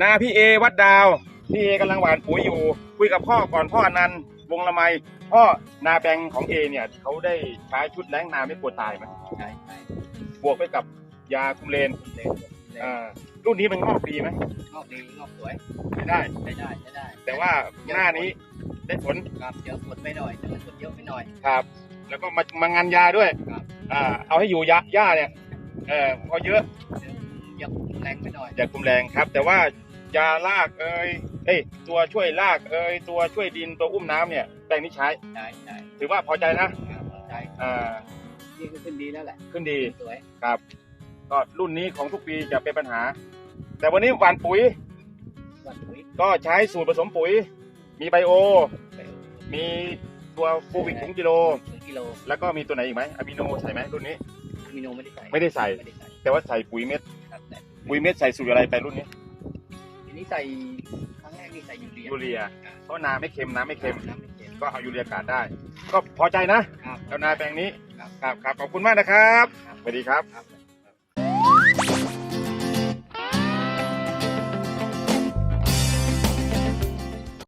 นาพี่เอวัดดาวพี่เอกำลังหวานปุ๋ยอยู่ คุยกับพ่อก่อนพ่ออนันต์วงละไมพ่อนาแปลงของเอเนี่ยเขาได้ใช้ชุดแล้งนาไม่ปวดตายไหมใช่ใช่บวกไปกับยาคุมเลนเล่นเล่นอ่ารุ่นนี้มันงอกดีไหมงอกดีงอกสวยไม่ได้ใช้ได้ใช้ได้ แต่ว่าหน้านี้ได้ผลครับเดี๋ยวฝนไปหน่อยแต่มันฝนเยอะไปหน่อยครับ แล้วก็มามางานยาด้วยครับอ่าเอาให้อยู่ยาหญ้าเนี่ยเออพอเยอะเดี๋ยวเยอะแรงไปหน่อยอย่าคุมแรงครับ แต่ว่า ยาลากเอ้ยเอ้ยตัวช่วยลากเอ้ยตัวช่วยดินตัวอุ้มน้ำเนี่ยแปลงนี้ใช้ ใช่ใช่ถือว่าพอใจนะครับใช่อ่านี่ก็ขึ้นดีแล้วแหละ ขึ้นดีสวย ครับ ก็รุ่นนี้ของทุกปีจะเป็นปัญหา แต่วันนี้หว่านปุ๋ยวันปุ๋ยก็ใช้สูตรผสมปุ๋ย มีไบโอ ไปมีตัวฟูบิกถุงกิโล ถึงกิโลแล้วก็มีตัวไหนอีกไหมอะมิโนใส่ไหมรุ่นนี้ อะมิโนไม่ได้ใส่ไม่ได้ใส่ ไม่ได้ใส่แต่ว่าใส่ปุ๋ยเม็ดครับแต่ปุ๋ยเม็ดใส่สูตรอะไรไปรุ่นนี้ที นี้ใส่ครั้งแรกนี่ใส่ยูเรียยูเรียเพราะนาไม่เค็มน้ำไม่เค็ม น้ำไม่เค็ม ก็เอายูเรียกาดได้ ก็พอใจนะครับ แล้วนาแปลงนี้ ครับ ครับครับขอบคุณมากนะครับครับสวัสดีครับ ครับ